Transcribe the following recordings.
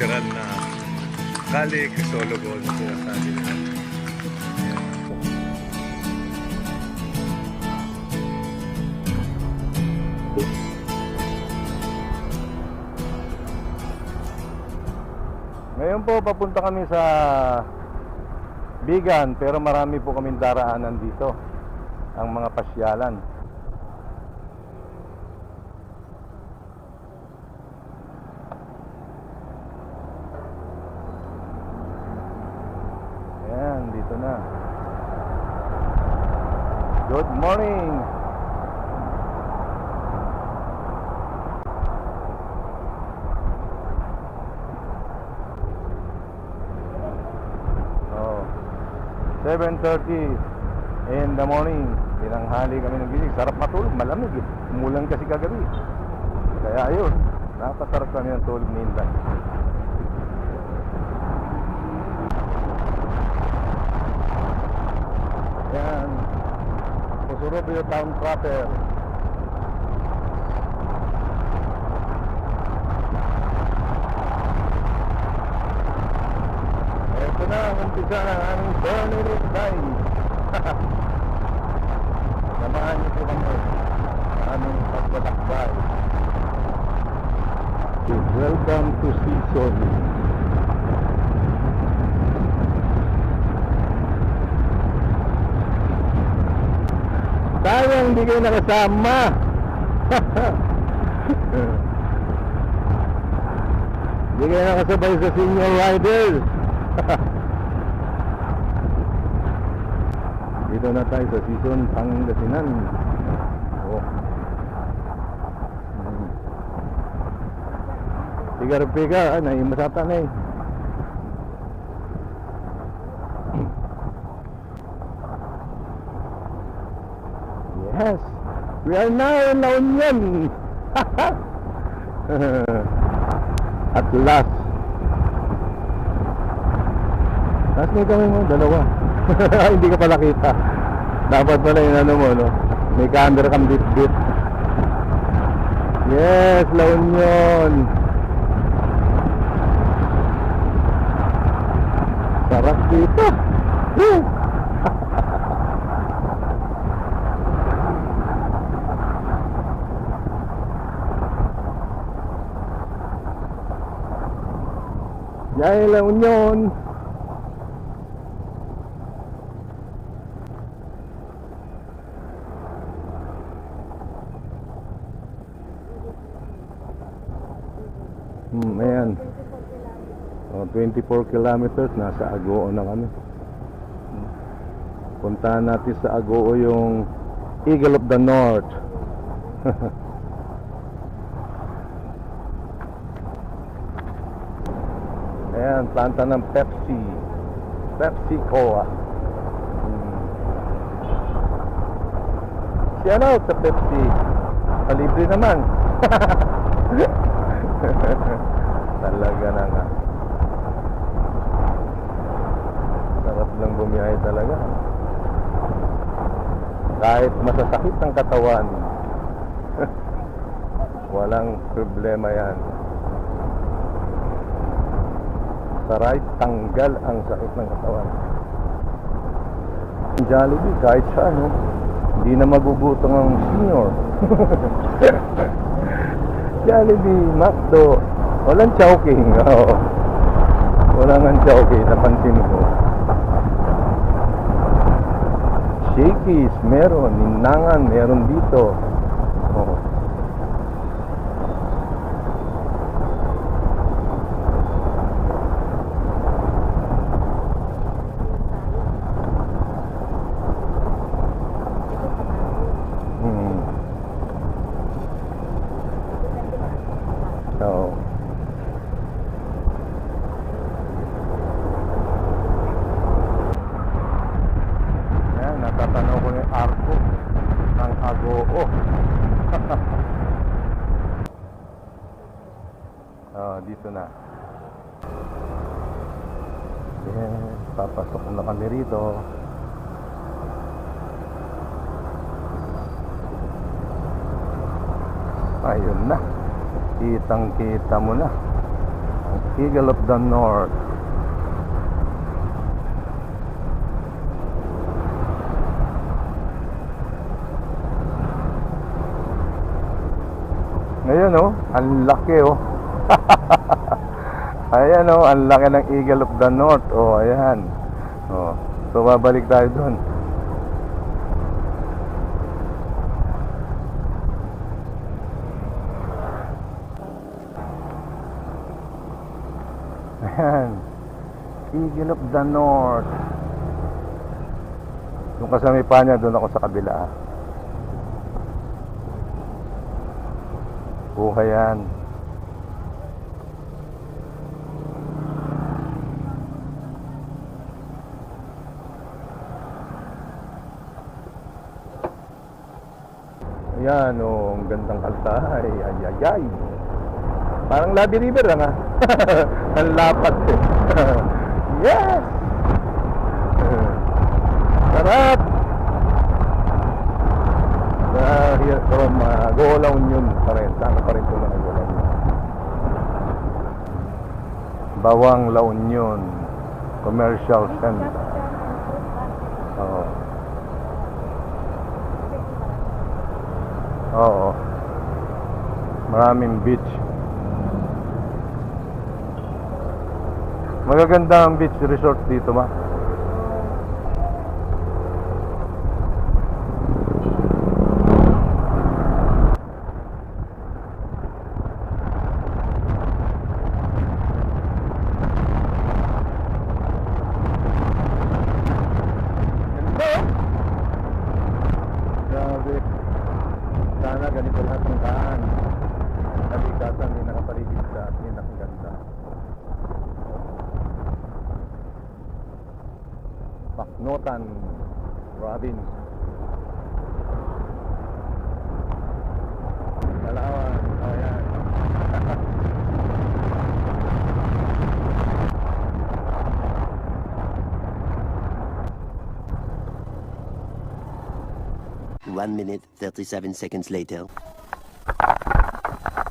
literal na Kali Crisologo na sinasabi nila. Ngayon po papunta kami sa Bigan pero marami po kaming daraanan dito ang mga pasyalan. Ayan, dito na. Good morning! Oh, 7.30 in the morning. Tinanghali kami nagising. Sarap matulog, malamig eh. Umulan kasi kagabi. Kaya ayun, napasarap kami ng tulog ni Inday. Yan. Pusurubio Town proper. Ito na ang umpisa ng aming Bernie Time. Samahan niyo po kami sa aming. Welcome to season. Sayang hindi kayo nakasama. Hindi kayo nakasabay sa senior riders. Dito na tayo sa season Pangasinan. Oh. Pigar-pigar, ah, naimasata na eh. Yes, we are now in La Union. At last. Last may kami mo, dalawa. Hindi ka pala kita. Dapat pala yung ano mo, no? May camera kang bit-bit. Yes, La Union. Sarap dito. Yay, La Union. Hmm, ayan. Oh, 24 kilometers, nasa Agoo na kami. Puntahan natin sa Agoo yung Eagle of the North. Ayan, planta ng Pepsi. Pepsi Cola. Hmm. Shout out sa Pepsi. Palibre naman. Talaga na nga. Sarap lang bumiyahe talaga. Kahit masasakit ang katawan, walang problema yan. Sa right, tanggal ang sakit ng katawan. Jollibee, kahit sa ano, hindi na magugutong ang senior. Jollibee, McDo, walang chowking. Oo. Walang ang chowking, napansin ko. Shakey's, meron. Ninangan, meron dito. Oo. Hmm. Oo. Natatanaw ko yung arko ng Agoo. oh, dito na. Yes, papasok na kami rito. Ayun na. Kitang kita mo na. Ang Eagle of the North. Ngayon oh, ang laki oh. ayan oh, ang laki ng Eagle of the North. Oh, ayan. Oh. So babalik tayo doon. Ayan. Eagle of the North. Yung kasami pa niya, doon ako sa kabila. Buhay yan. Ayan, oh, ang gandang kalsay. Ay, ay, ay. Parang Labi River lang ah. ang lapat eh. yes! Sarap! Uh, here from uh, Gola Union pa rin. Saan pa rin na Gola Union? Bawang La Union Commercial Center. Oo. Oo. Maraming beach. Magaganda ang beach resort dito ma. 1 minute, 37 seconds later.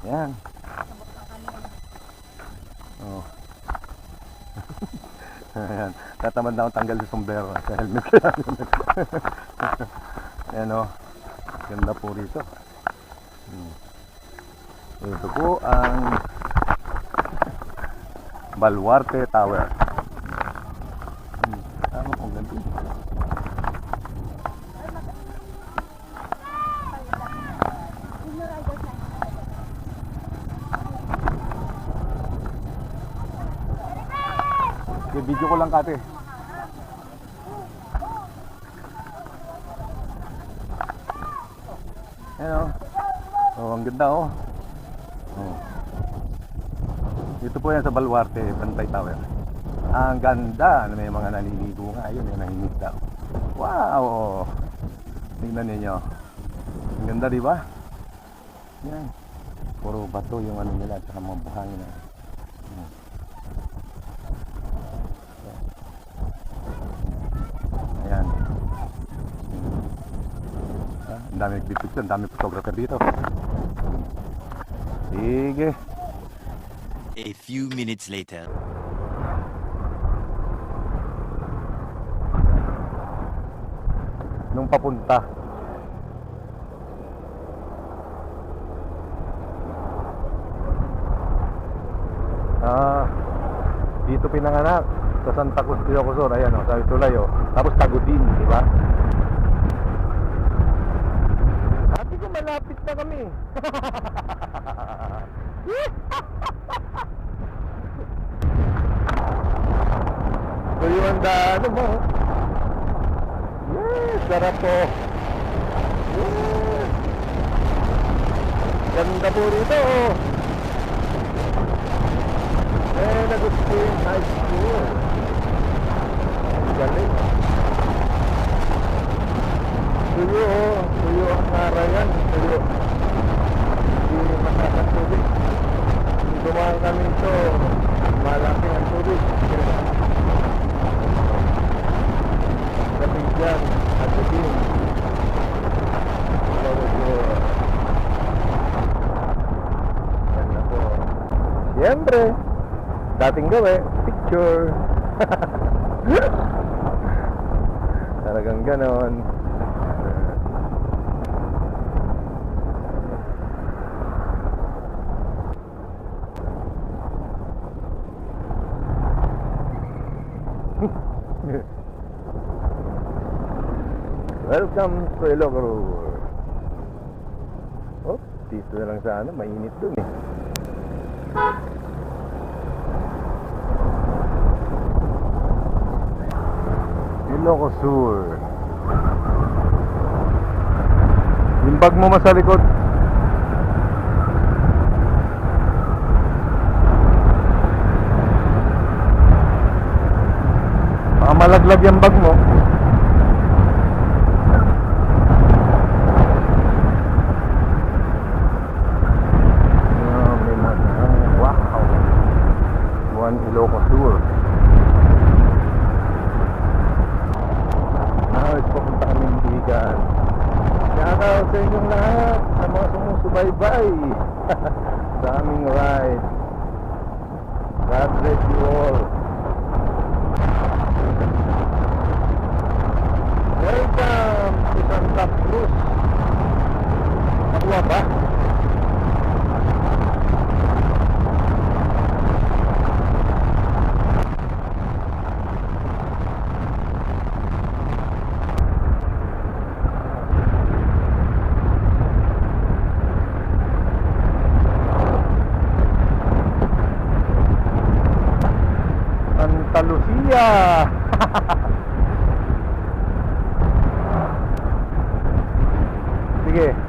Yan. Oh. Ayan. Tatamad na akong tanggal sa sombrero sa helmet ko. Ayan o. Ganda po rito. Hmm. Ito po ang Baluarte Tower. Video ko lang kate. Ayan o. Oh, ang ganda oh. oh. Dito po yan sa Baluarte, Bantay Tower. Ang ganda. May mga naliligo nga. Ayun, yung nahinig daw. Wow! oh. Tingnan ninyo. Ang ganda, di ba? Yan. Puro bato yung ano nila at mga buhangin na. Ayan. Ah, Ang dami nagpipicture, ang dami photographer dito. Sige. A few minutes later. Nung papunta. Ah, dito pinanganak sa Santa Cruz de Ocosur, ayan o, sa tulay o. Tapos Tagudin, di ba? Sabi ko malapit na kami. so yung ang daan mo. Yes, sarap po. Yes. Ganda po rito. Eh, Agustin High School. Galing. Tuyo, oh. Tuyo ang narayan. Tuyo. Hindi matakas tubig. Dumaan kami ito. Malaki ang tubig. Kapig dyan. At din. Siyempre. dating gawi, picture. Talagang ganon. Welcome to Ilocos. Oh, dito na lang sana, mainit dun eh. Ilocos Sur. Yung bag mo sa likod. Baka malaglag yung bag mo. Ah, may mga- ah, Wow! Buwan Ilocos Sur. Ayos papunta kaming bigan. Shoutout sa inyong lahat sa mga sumusubaybay sa aming ride. God bless you all. Welcome to Santa Cruz. Nakuha ba? Santa Lucia. Sige.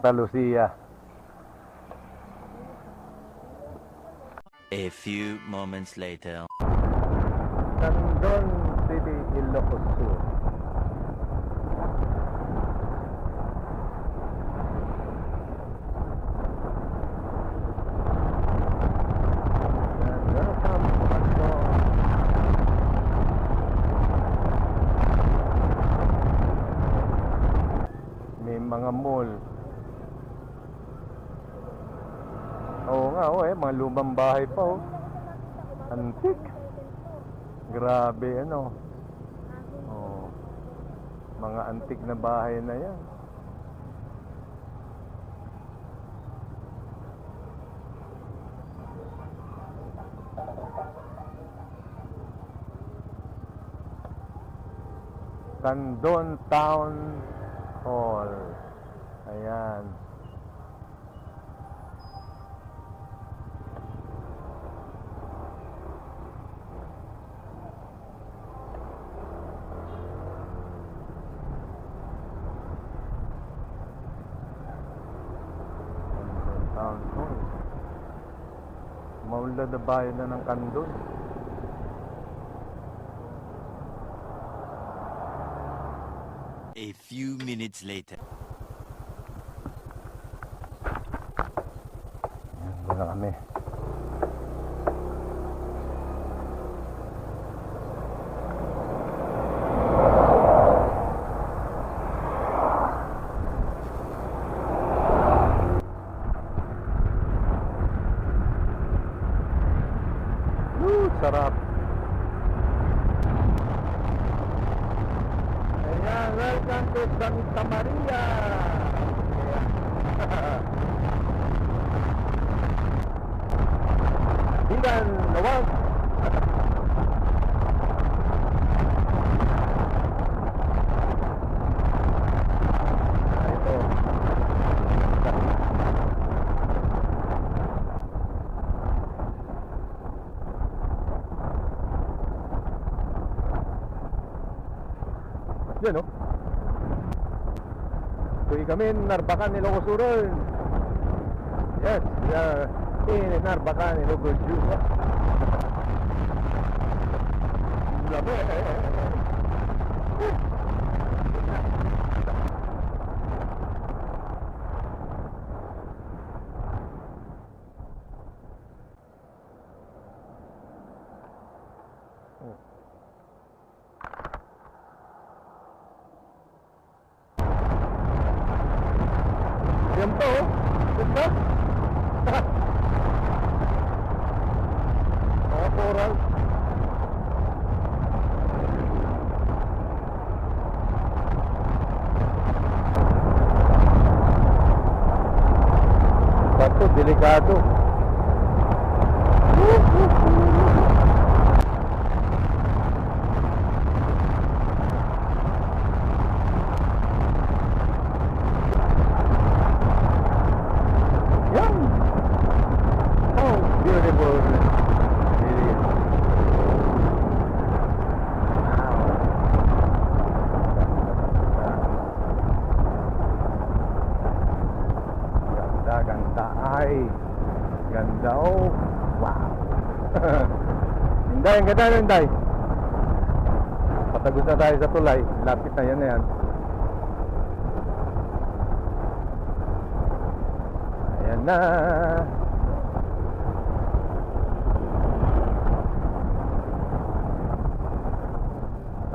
Santa Lucia. A few moments later. City, Ilocos Sur. Bahay pa, oh. Antik. Grabe, ano. Oh. Mga antik na bahay na yan. Candon Town Hall. Ayan. Candon Town Hall. Maulad na ng Candon. A few minutes later. Ayan, na kami. Woo, sarap. Ayan, welcome to Santa Maria. Bigan, Nawag. Ah, ito. Yan, oh. Tuwi kami, Narbacan, Ilocos Sur. Yes, we are in Narbacan, Ilocos Sur. Labi. Yan pa oh. Ganda. Mga coral. Bato, delikado. Yan. Oh, beautiful. Really. Ganda, ganda. Ay, ganda oh. Wow. Inday, ang ganda Inday. Patagos na tayo sa tulay. Lapit na yan na yan. Ayan na.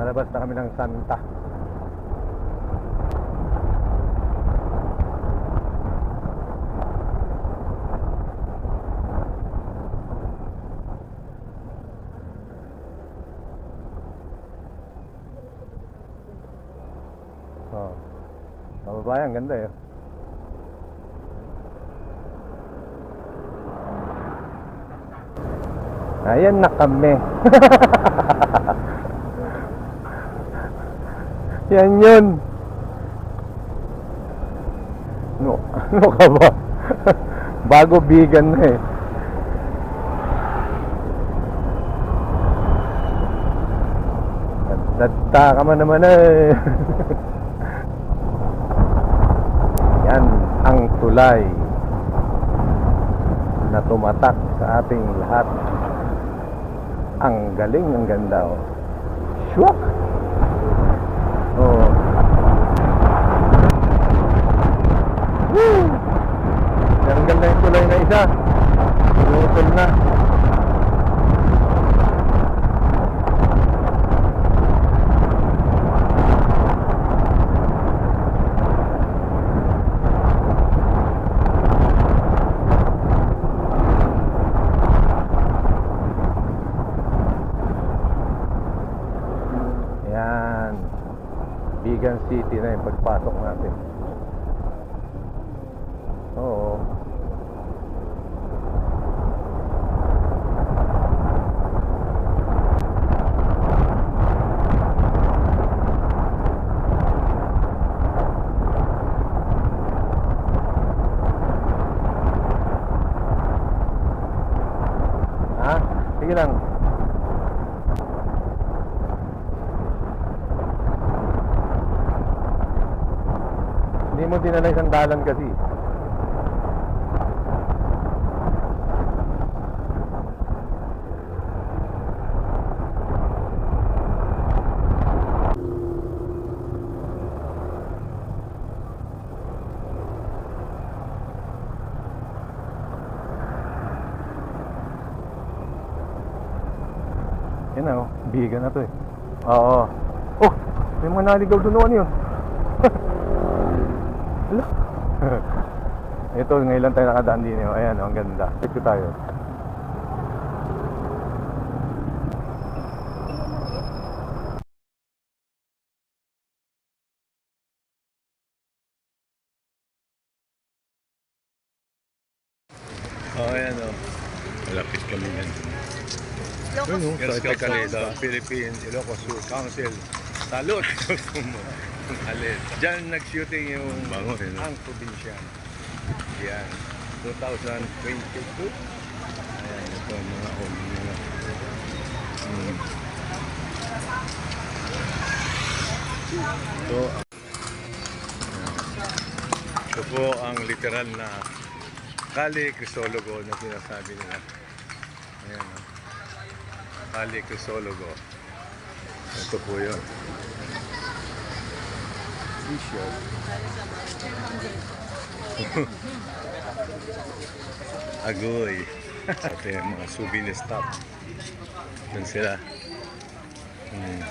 Malabas na kami ng Santa. Oh. Kababayan, ganda eh. Ayan na kami. Yan yun. No, ano ka ba? Bago vegan na eh. Dadta ka man naman eh. Yan ang tulay na tumatak sa ating lahat. Ang galing, ang ganda oh. Shwak! Oh. Ang ganda yung tulay na isa. Pinutol na. City na yung pagpasok natin. Oo. Ha? Sige lang. Hindi mo dinala isang dalan kasi. Yan na oh, bigan na to eh. Oo. Oh, may mga naligaw doon ano yun? Hala. Ito, ngayon lang tayo nakadaan din yun. Ayan, oh, ang ganda. Ito tayo. Oh, ayan oh. Malapit kami yan. Oh, sa Tagaleda, Philippine Ilocos Council. Salot! Alit. Diyan nag-shooting yung Bango, eh, no? ang probinsya. Yan. 2022. Ayan, ito ang mga home nila. Hmm. Ito, ang- ito po ang literal na Kali Crisologo na sinasabi nila. Ayan. oh. Kali Crisologo. Ito po yun. T-shirt. Agoy. Ito yung mga souvenir stop. Doon sila. Hmm.